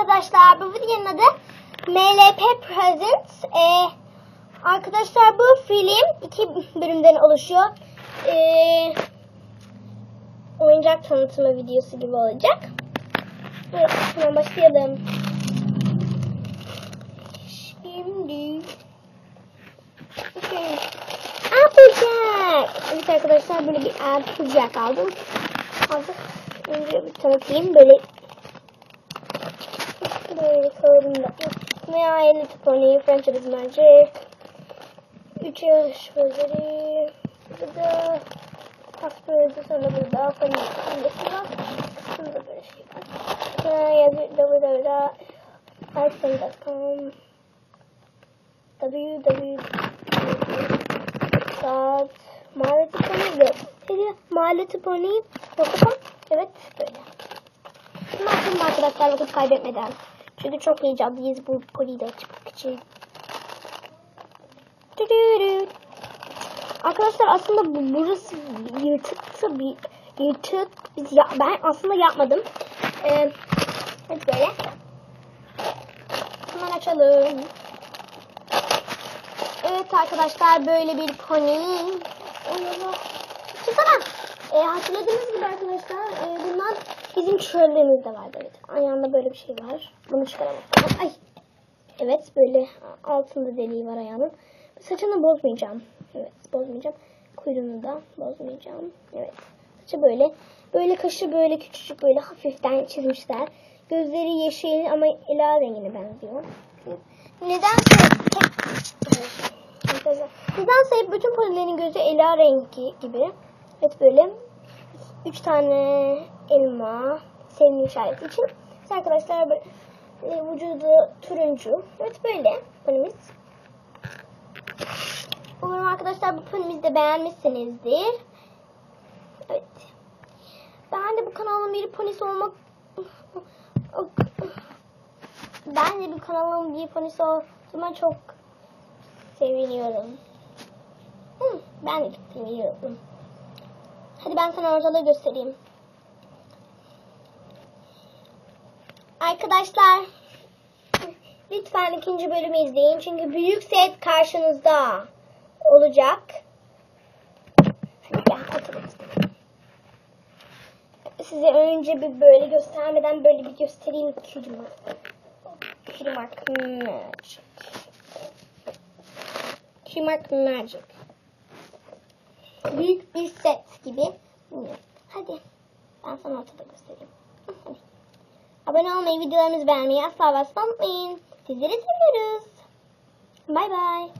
arkadaşlar bu videonun adı MLP Presents. Ee, arkadaşlar bu film iki bölümden oluşuyor. Ee, oyuncak tanıtımı videosu gibi olacak. Evet hemen başlayalım. Şimdi. Applejack. Evet arkadaşlar böyle bir Applejack aldım. Artık önce bir tanıtayım. Böyle kalıbında. My Pony, French is Magic. 3 yaş gözleri. Burada Kasper'da sonra burada Pony simgesi var. Burada böyle şey var. Yazı www. iPhone.com www saat Maleti Pony ve Hediye Maleti Pony Dokuzan Evet böyle. Şimdi arkadaşlar vakit kaybetmeden. Çünkü çok heyecanlıyız bu pony'yi de açmak için. Arkadaşlar aslında bu, burası yırtıksa bir yırtık. Biz ya, ben aslında yapmadım. Ee, hadi böyle. Hemen açalım. Evet arkadaşlar böyle bir pony. Çıksana. E, hatırladığınız gibi arkadaşlar e, bizim çöllerimizde vardı. Evet. Ayağında böyle bir şey var. Bunu çıkaramam. Ay. Evet böyle altında deliği var ayağının. Saçını bozmayacağım. Evet bozmayacağım. Kuyruğunu da bozmayacağım. Evet. Saçı böyle. Böyle kaşı böyle küçücük böyle hafiften çizmişler. Gözleri yeşil ama ela rengine benziyor. Arkadaşlar. Nedense hep bütün ponilerin gözü ela rengi gibi. Evet böyle. Üç tane elma sevimli işareti için. Biz arkadaşlar böyle e, vücudu turuncu. Evet böyle ponimiz. Umarım arkadaşlar bu ponimizi de beğenmişsinizdir. Evet. Ben de bu kanalın bir ponisi olmak ben de bu kanalın bir ponisi olduğuma çok seviniyorum. Ben de çok seviniyorum. Hadi ben sana ortalığı göstereyim. Arkadaşlar lütfen ikinci bölümü izleyin. Çünkü büyük set karşınızda olacak. Size önce bir böyle göstermeden böyle bir göstereyim. Kürümak. Kürümak. Magic. Kürümak Magic. Büyük bir set gibi. Hadi. Ben sana ortada göstereyim. Abone olmayı, videolarımızı beğenmeyi asla basmayın. Sizleri seviyoruz. Bay bay.